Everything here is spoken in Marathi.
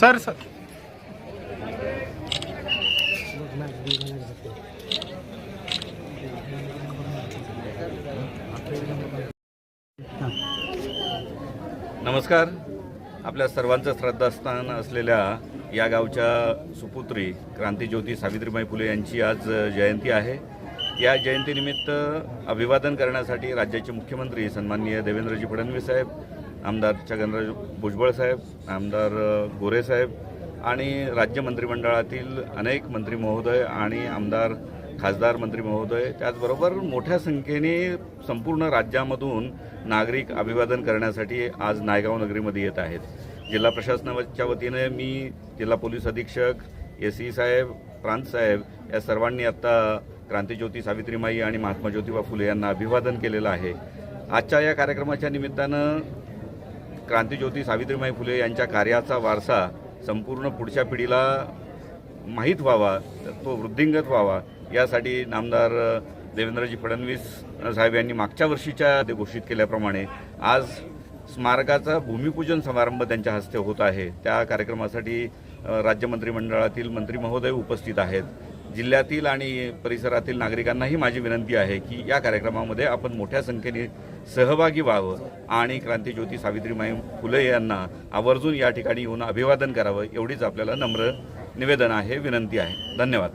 Sir sir. नमस्कार. आपल्या सर्वांचं श्रद्धास्थान असलेल्या या गावच्या सुपुत्री क्रांतीज्योती सावित्रीबाई फुले यांची आज जयंती आहे. या जयंतीनिमित्त अभिवादन करण्यासाठी राज्याचे मुख्यमंत्री सन्माननीय देवेंद्रजी फडणवीस साहेब आमदार छगनराज भुजबळ साहेब आमदार गोरे साहेब आणि राज्य मंत्रिमंडळातील अनेक मंत्री महोदय आणि आमदार खासदार मंत्री महोदय त्याचबरोबर मोठ्या संख्येने संपूर्ण राज्यामधून नागरिक अभिवादन करण्यासाठी आज नायगाव नगरीमध्ये येत आहेत. जिल्हा प्रशासनाच्या वतीने मी जिल्हा पोलीस अधीक्षक एस सी साहेब प्रांत साहेब या सर्वांनी आत्ता क्रांतीज्योती सावित्रीमाई आणि महात्मा ज्योतिबा फुले यांना अभिवादन केलेलं आहे. आजच्या या कार्यक्रमाच्या निमित्तानं क्रांतीज्योती सावित्रीमाई फुले यांच्या कार्याचा वारसा संपूर्ण पुढच्या पिढीला माहीत व्हावा तो वृद्धिंगत व्हावा यासाठी नामदार देवेंद्रजी फडणवीस साहेब यांनी मागच्या वर्षीच्या ते घोषित केल्याप्रमाणे आज स्मारकाचा भूमिपूजन समारंभ त्यांच्या हस्ते होत आहे. त्या कार्यक्रमासाठी राज्य मंत्रिमंडळातील मंत्री महोदय उपस्थित आहेत. जिल्ह्यातील आणि परिसरातील नागरिकांनाही माझी विनंती आहे की या कार्यक्रमामध्ये आपण मोठ्या संख्येने सहभागी व्हावं आणि क्रांतीज्योती सावित्रीबाई फुले यांना आवर्जून या ठिकाणी येऊन अभिवादन करावं एवढीच आपल्याला नम्र निवेदन आहे विनंती आहे. धन्यवाद.